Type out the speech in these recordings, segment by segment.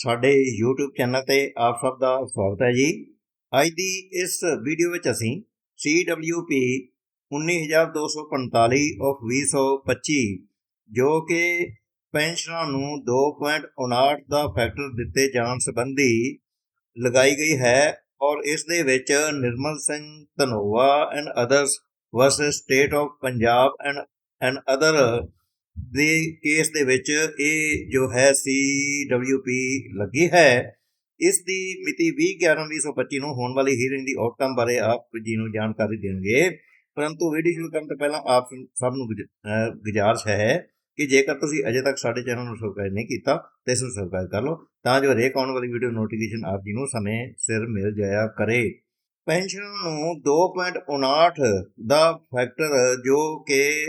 ਸਾਡੇ YouTube channel ਤੇ ਆਪ ਸਭ ਦਾ ਸਵਾਗਤ ਹੈ ਜੀ। ਅੱਜ ਦੀ ਇਸ ਵੀਡੀਓ ਵਿੱਚ ਅਸੀਂ CWP 19245 ਆਫ 2025 ਜੋ ਕਿ ਪੈਨਸ਼ਨਾਂ ਨੂੰ 2.59 ਦਾ ਫੈਕਟਰ ਦਿੱਤੇ ਜਾਣ ਸੰਬੰਧੀ ਲਗਾਈ ਗਈ ਹੈ ਔਰ ਇਸ ਦੇ ਵਿੱਚ Nirmal Singh Dhanowa and others versus state of Punjab and and other ਦੇ ਕੇਸ ਦੇ ਵਿੱਚ ਇਹ ਜੋ ਹੈ CWP ਲੱਗੀ ਹੈ, ਇਸ ਦੀ ਮਿਤੀ 20/11/2025 ਨੂੰ ਹੋਣ ਵਾਲੀ ਹੀਅਰਿੰਗ ਦੀ ਆਊਟਕਮ ਬਾਰੇ ਆਪ ਜੀ ਨੂੰ ਜਾਣਕਾਰੀ ਦੇਣਗੇ। ਪਰੰਤੂ ਵੀਡੀਓ ਸ਼ੁਰੂ ਕਰਨ ਤੋਂ ਪਹਿਲਾਂ ਆਪ ਸਭ ਨੂੰ ਗੁਜ- ਅਹ ਗੁਜ਼ਾਰਿਸ਼ ਹੈ ਕਿ ਜੇਕਰ ਤੁਸੀਂ ਅਜੇ ਤੱਕ ਸਾਡੇ ਚੈਨਲ ਨੂੰ ਸਬਸਕ੍ਰਾਈਬ ਨਹੀਂ ਕੀਤਾ, ਤਾਂ ਇਸ ਨੂੰ ਸਬਸਕ੍ਰਾਈਬ ਕਰ ਲਓ, ਤਾਂ ਜੋ ਹਰੇਕ ਆਉਣ ਵਾਲੀ ਵੀਡੀਓ ਨੋਟੀਫਿਕੇਸ਼ਨ ਆਪ ਜੀ ਨੂੰ ਸਮੇਂ ਸਿਰ ਮਿਲ ਜਾਇਆ ਕਰੇ। ਪੈਨਸ਼ਨ ਨੂੰ 2.59 ਦਾ ਫੈਕਟਰ ਜੋ ਕਿ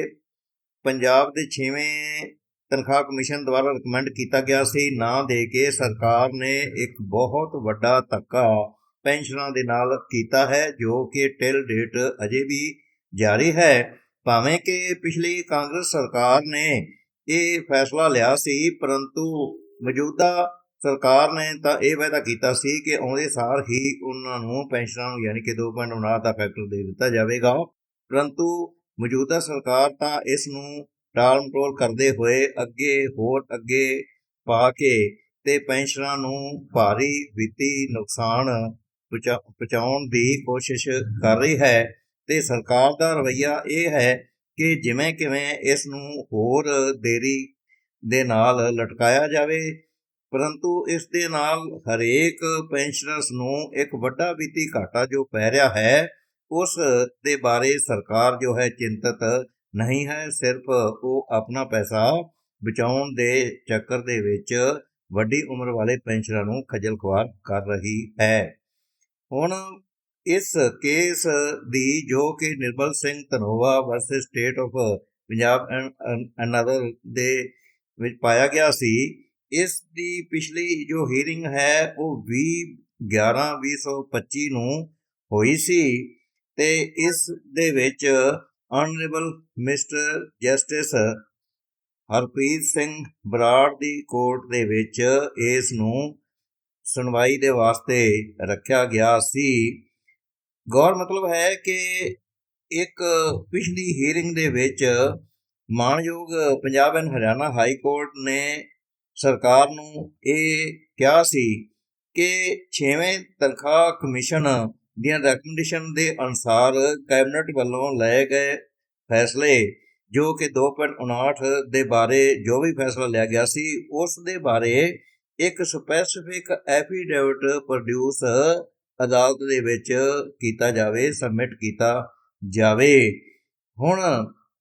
ਪੰਜਾਬ ਦੇ 6ਵੇਂ ਤਨਖਾਹ ਕਮਿਸ਼ਨ ਦੁਆਰਾ ਰეკਮੈਂਡ ਕੀਤਾ ਗਿਆ ਸੀ। ਨਾ ਦੇ ਕੇ ਸਰਕਾਰ ਨੇ ਇੱਕ ਬਹੁਤ ਵੱਡਾ ਧੱਕਾ ਪੈਨਸ਼ਨਾਂ ਦੇ ਨਾਲ ਕੀਤਾ ਹੈ, ਜੋ ਕਿ ਟਿਲ ਡੇਟ ਅਜੇ ਵੀ ਜਾਰੀ ਹੈ। ਭਾਵੇਂ ਕਿ ਪਿਛਲੀ ਕਾਂਗਰਸ ਸਰਕਾਰ ਨੇ ਇਹ ਫੈਸਲਾ ਲਿਆ ਸੀ, ਪਰੰਤੂ ਮੌਜੂਦਾ ਸਰਕਾਰ ਨੇ ਤਾਂ ਇਹ ਵਾਅਦਾ ਕੀਤਾ ਸੀ ਕਿ ਆਉਂਦੇ ਸਾਲ ਹੀ ਉਹਨਾਂ ਨੂੰ ਪੈਨਸ਼ਨਾਂ ਨੂੰ ਯਾਨੀ ਕਿ 2.59 ਦਾ ਫੈਕਟਰ ਦੇ ਦਿੱਤਾ ਜਾਵੇਗਾ। ਪਰੰਤੂ ਮੌਜੂਦਾ ਸਰਕਾਰ ਤਾਂ ਇਸ ਨੂੰ ਟਾਲ ਮਟੋਲ ਕਰਦੇ ਹੋਏ ਅੱਗੇ ਹੋਰ ਅੱਗੇ ਪਾ ਕੇ ਤੇ ਪੈਨਸ਼ਨਰਾਂ ਨੂੰ ਭਾਰੀ ਵਿੱਤੀ ਨੁਕਸਾਨ ਪਹੁੰਚਾ- ਪਹੁੰਚਾਉਣ ਦੀ ਕੋਸ਼ਿਸ਼ ਕਰ ਰਹੀ ਹੈ ਤੇ ਸਰਕਾਰ ਦਾ ਰਵੱਈਆ ਇਹ ਹੈ ਕਿ ਜਿਵੇਂ ਕਿਵੇਂ ਇਸ ਨੂੰ ਹੋਰ ਦੇਰੀ ਦੇ ਨਾਲ ਲਟਕਾਇਆ ਜਾਵੇ, ਪਰੰਤੂ ਇਸ ਦੇ ਨਾਲ ਹਰੇਕ ਪੈਨਸ਼ਨਰਸ ਨੂੰ ਇੱਕ ਵੱਡਾ ਵਿੱਤੀ ਘਾਟਾ ਜੋ ਪੈ ਰਿਹਾ ਹੈ ਉਸ ਦੇ ਬਾਰੇ ਸਰਕਾਰ ਜੋ ਹੈ ਚਿੰਤਤ ਨਹੀਂ ਹੈ। ਸਿਰਫ ਉਹ ਆਪਣਾ ਪੈਸਾ ਬਚਾਉਣ ਦੇ ਚੱਕਰ ਦੇ ਵਿੱਚ ਵੱਡੀ ਉਮਰ ਵਾਲੇ ਪੈਨਸ਼ਨਰਾਂ ਨੂੰ ਖੱਜਲ ਖੁਆਰ ਕਰ ਰਹੀ ਹੈ। ਹੁਣ ਇਸ ਕੇਸ ਦੀ ਜੋ ਕਿ Nirmal Singh Dhanowa versus state of Punjab and another ਦੇ ਵਿੱਚ ਪਾਇਆ ਗਿਆ ਸੀ। ਇਸ ਦੀ ਪਿਛਲੀ ਜੋ ਹੀਰਿੰਗ ਹੈ ਉਹ 20 11 2025 ਨੂੰ ਹੋਈ ਸੀ। ਤੇ ਇਸ ਦੇ ਵਿੱਚ honourable mister justice Harpreet Singh Brar ਦੀ ਕੋਰਟ ਦੇ ਵਿੱਚ ਇਸ ਨੂੰ ਸੁਣਵਾਈ ਦੇ ਵਾਸਤੇ ਰੱਖਿਆ ਗਿਆ ਸੀ। ਗੌਰ ਮਤਲਬ ਹੈ ਕਿ ਇੱਕ ਪਿਛਲੀ ਹੀਅਰਿੰਗ ਦੇ ਵਿੱਚ ਮਾਨਯੋਗ Punjab and Haryana high court ਨੇ ਸਰਕਾਰ ਨੂੰ ਇਹ ਕਿਹਾ ਸੀ ਕਿ 6ਵੇਂ ਤਨਖਾਹ ਕਮਿਸ਼ਨ ਦੀਆਂ ਰეკਮੈਂਡੇਸ਼ਨ ਦੇ ਅਨੁਸਾਰ ਕੈਬਨਿਟ ਵੱਲੋਂ ਲਏ ਗਏ ਫੈਸਲੇ ਜੋ ਕਿ 2.59 ਦੇ ਬਾਰੇ ਜੋ ਵੀ ਫੈਸਲਾ ਲਿਆ ਗਿਆ ਸੀ, ਉਸ ਦੇ ਬਾਰੇ ਇੱਕ ਸਪੈਸੀਫਿਕ ਐਫੀਡੇਵਿਟ ਪ੍ਰੋਡਿਊਸ ਅਦਾਲਤ ਦੇ ਵਿੱਚ ਕੀਤਾ ਜਾਵੇ ਸਬਮਿਟ ਕੀਤਾ ਜਾਵੇ। ਹੁਣ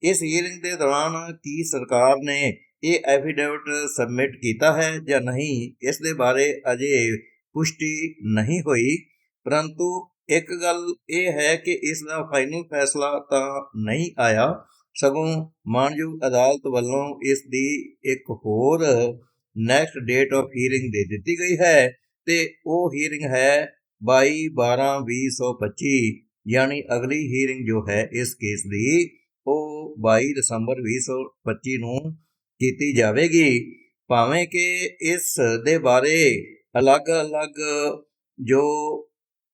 ਇਸ ਹੀਅਰਿੰਗ ਦੇ ਦੌਰਾਨ ਕੀ ਸਰਕਾਰ ਨੇ ਇਹ ਐਫੀਡੇਵਿਟ ਸਬਮਿਟ ਕੀਤਾ ਹੈ ਜਾਂ ਨਹੀਂ, ਇਸ ਦੇ ਬਾਰੇ ਅਜੇ ਪੁਸ਼ਟੀ ਨਹੀਂ ਹੋਈ, ਪਰੰਤੂ ਇੱਕ ਗੱਲ ਇਹ ਹੈ ਕਿ ਇਸ ਦਾ ਫਾਈਨਲ ਫੈਸਲਾ ਤਾਂ ਨਹੀਂ ਆਇਆ। ਸਗੋਂ ਮਾਨਯੋਗ ਅਦਾਲਤ ਵੱਲੋਂ ਇਸ ਦੀ ਇੱਕ ਹੋਰ ਨੈਕਸਟ ਡੇਟ ਆਫ ਹੀਅਰਿੰਗ ਦੇ ਦਿੱਤੀ ਗਈ ਹੈ ਤੇ ਉਹ ਹੀਅਰਿੰਗ ਹੈ 22 12 2025 ਯਾਨੀ ਅਗਲੀ ਹੀਅਰਿੰਗ ਜੋ ਹੈ ਇਸ ਕੇਸ ਦੀ, ਉਹ 22 ਦਸੰਬਰ 2025 ਨੂੰ ਕੀਤੀ ਜਾਵੇਗੀ। ਭਾਵੇਂ ਕਿ ਇਸ ਦੇ ਬਾਰੇ ਅਲੱਗ-ਅਲੱਗ ਜੋ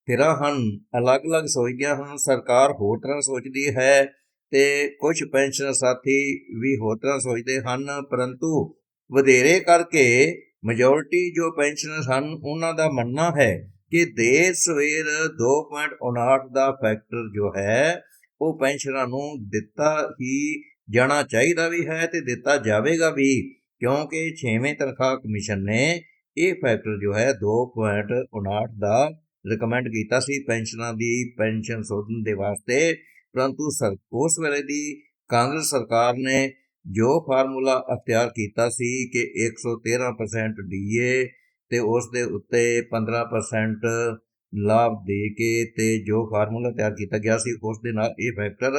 ਧਿਰਾਂ ਹਨ ਅਲੱਗ-ਅਲੱਗ ਸੋਚਦੀਆਂ ਹਨ ਸਰਕਾਰ ਹੋਰ ਤਰ੍ਹਾਂ ਸੋਚਦੀ ਹੈ ਤੇ ਕੁਝ ਪੈਨਸ਼ਨ ਸਾਥੀ ਵੀ ਹੋਰ ਤਰ੍ਹਾਂ ਸੋਚਦੇ ਹਨ, ਪਰੰਤੂ ਵਧੇਰੇ ਕਰਕੇ ਮੈਜੋਰਿਟੀ ਜੋ ਪੈਨਸ਼ਨਰ ਹਨ ਉਹਨਾਂ ਦਾ ਮੰਨਣਾ ਹੈ ਕਿ ਦੇਰ ਸਵੇਰ 2.59 ਦਾ ਫੈਕਟਰ ਜੋ ਹੈ, ਉਹ ਪੈਨਸ਼ਨਰਾਂ ਨੂੰ ਦਿੱਤਾ ਹੀ ਜਾਣਾ ਚਾਹੀਦਾ ਵੀ ਹੈ ਤੇ ਦਿੱਤਾ ਜਾਵੇਗਾ ਵੀ, ਕਿਉਂਕਿ 6ਵੇਂ ਤਨਖਾਹ ਕਮਿਸ਼ਨ ਨੇ ਇਹ ਫੈਕਟਰ ਜੋ ਹੈ 2.59 ਦਾ ਰეკਮੈਂਡ ਕੀਤਾ ਸੀ ਪੈਨਸ਼ਨਾਂ ਦੀ, ਪੈਨਸ਼ਨ ਸੋਧਣ ਦੇ ਵਾਸਤੇ। ਪਰੰਤੂ ਸਰ, ਉਸ ਵੇਲੇ ਦੀ ਕਾਂਗਰਸ ਸਰਕਾਰ ਨੇ ਜੋ ਫਾਰਮੂਲਾ ਅਖਤਿਆਰ ਕੀਤਾ ਸੀ ਕਿ 113% ਡੀਏ ਤੇ ਉਸ ਦੇ ਉੱਤੇ 15% ਲਾਭ ਦੇ ਕੇ ਤੇ ਜੋ ਫਾਰਮੂਲਾ ਤਿਆਰ ਕੀਤਾ ਗਿਆ ਸੀ, ਉਸ ਦੇ ਨਾਲ ਇਹ ਫੈਕਟਰ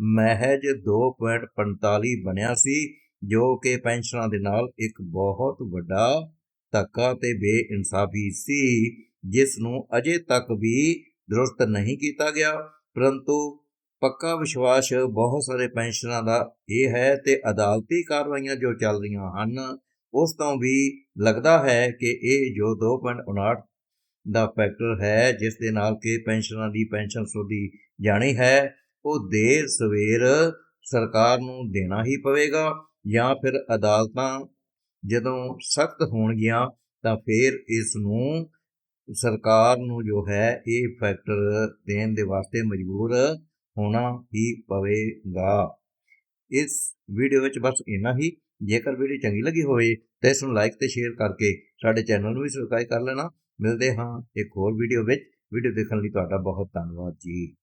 ਮਹਿਜ 2.45 ਬਣਿਆ ਸੀ, ਜੋ ਕਿ ਪੈਨਸ਼ਨਾਂ ਦੇ ਨਾਲ ਇੱਕ ਬਹੁਤ ਵੱਡਾ ਧੱਕਾ ਤੇ ਬੇਇਨਸਾਫੀ ਸੀ। ਜਿਸ ਨੂੰ ਅਜੇ ਤੱਕ ਵੀ ਦਰੁਸਤ ਨਹੀਂ ਕੀਤਾ ਗਿਆ, ਪਰੰਤੂ ਪੱਕਾ ਵਿਸ਼ਵਾਸ ਬਹੁਤ ਸਾਰੇ ਪੈਨਸ਼ਨਰਾਂ ਦਾ ਇਹ ਹੈ ਤੇ ਅਦਾਲਤੀ ਕਾਰਵਾਈਆਂ ਜੋ ਚੱਲ ਰਹੀਆਂ ਹਨ, ਉਸ ਤੋਂ ਵੀ ਲੱਗਦਾ ਹੈ ਕਿ ਇਹ ਜੋ 2.59 ਦਾ ਫੈਕਟਰ ਹੈ, ਜਿਸ ਦੇ ਨਾਲ ਕਿ ਪੈਨਸ਼ਨਰਾਂ ਦੀ ਪੈਨਸ਼ਨ ਸੋਧੀ ਜਾਣੀ ਹੈ, ਉਹ ਦੇਰ ਸਵੇਰ ਸਰਕਾਰ ਨੂੰ ਦੇਣਾ ਹੀ ਪਵੇਗਾ ਜਾਂ ਫਿਰ ਅਦਾਲਤਾਂ ਜਦੋਂ ਸਖਤ ਹੋਣਗੀਆਂ ਤਾਂ ਫਿਰ ਇਸ ਨੂੰ ਸਰਕਾਰ ਨੂੰ ਜੋ ਹੈ, ਇਹ ਫੈਕਟਰ ਦੇਣ ਦੇ ਵਾਸਤੇ ਮਜਬੂਰ ਹੋਣਾ ਹੀ ਪਵੇਗਾ। ਇਸ ਵੀਡੀਓ ਵਿੱਚ ਬਸ ਇੰਨਾ ਹੀ। ਜੇਕਰ ਵੀਡੀਓ ਚੰਗੀ ਲੱਗੀ ਹੋਵੇ, ਤਾਂ ਇਸ ਨੂੰ ਲਾਈਕ ਤੇ ਸ਼ੇਅਰ ਕਰਕੇ ਸਾਡੇ ਚੈਨਲ ਨੂੰ ਵੀ ਸਬਸਕ੍ਰਾਈਬ ਕਰ ਲੈਣਾ। ਮਿਲਦੇ ਹਾਂ ਇੱਕ ਹੋਰ ਵੀਡੀਓ ਵਿੱਚ। ਵੀਡੀਓ ਦੇਖਣ ਲਈ ਤੁਹਾਡਾ ਬਹੁਤ ਧੰਨਵਾਦ ਜੀ।